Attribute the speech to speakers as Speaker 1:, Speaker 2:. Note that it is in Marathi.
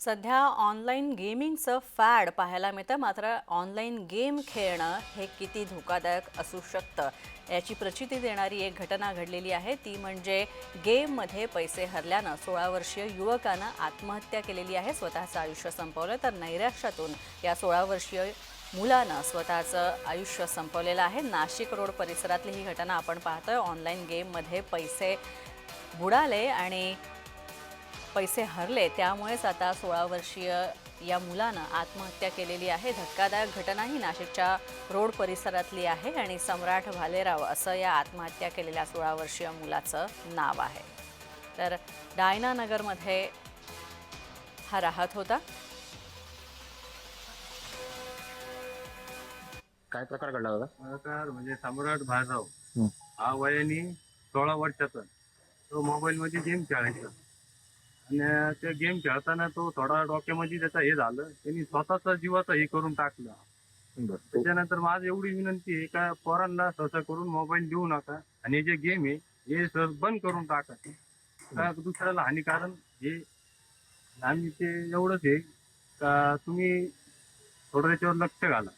Speaker 1: सध्या ऑनलाईन गेमिंगचं फॅड पाहायला मिळतं. मात्र ऑनलाईन गेम खेळणं हे किती धोकादायक असू शकतं याची प्रचिती देणारी एक घटना घडलेली आहे. ती म्हणजे गेममध्ये पैसे हरल्यानं सोळा वर्षीय युवकानं आत्महत्या केलेली आहे. स्वतःचं आयुष्य संपवलं तर नैराश्यातून या सोळा वर्षीय मुलानं स्वतःचं आयुष्य संपवलेलं आहे. नाशिक रोड परिसरातली ही घटना आपण पाहतोय. ऑनलाईन गेममध्ये पैसे बुडाले आणि पैसे हरले त्यामुळेच आता सोळा वर्षीय या मुलानं आत्महत्या केलेली आहे. धक्कादायक घटना ही नाशिकच्या रोड परिसरातली आहे आणि सम्राट भालेराव असं या आत्महत्या केलेल्या सोळा वर्षीय मुलाचं नाव आहे. तर डायना नगरमध्ये हा राहत होता.
Speaker 2: काय प्रकार घडला होता?
Speaker 3: म्हणजे सम्राट भारराव
Speaker 2: हं.
Speaker 3: हा वयाने सोळा वर्षाचा. तो मोबाईल मध्ये गेम खेळायचा. आणि ते गेम खेळताना तो थोडा डोक्यामध्ये त्याचा हे झालं. त्यांनी स्वतःचा जीवाचा हे करून टाकला. त्याच्यानंतर माझी एवढी विनंती आहे का पोरांना सहसा करून मोबाईल देऊ नका. आणि हे जे गेम आहे हे सर बंद करून टाका. का दुसऱ्याला हानिकारण हे आम्ही ते एवढंच आहे. का तुम्ही थोडं त्याच्यावर लक्ष घाला.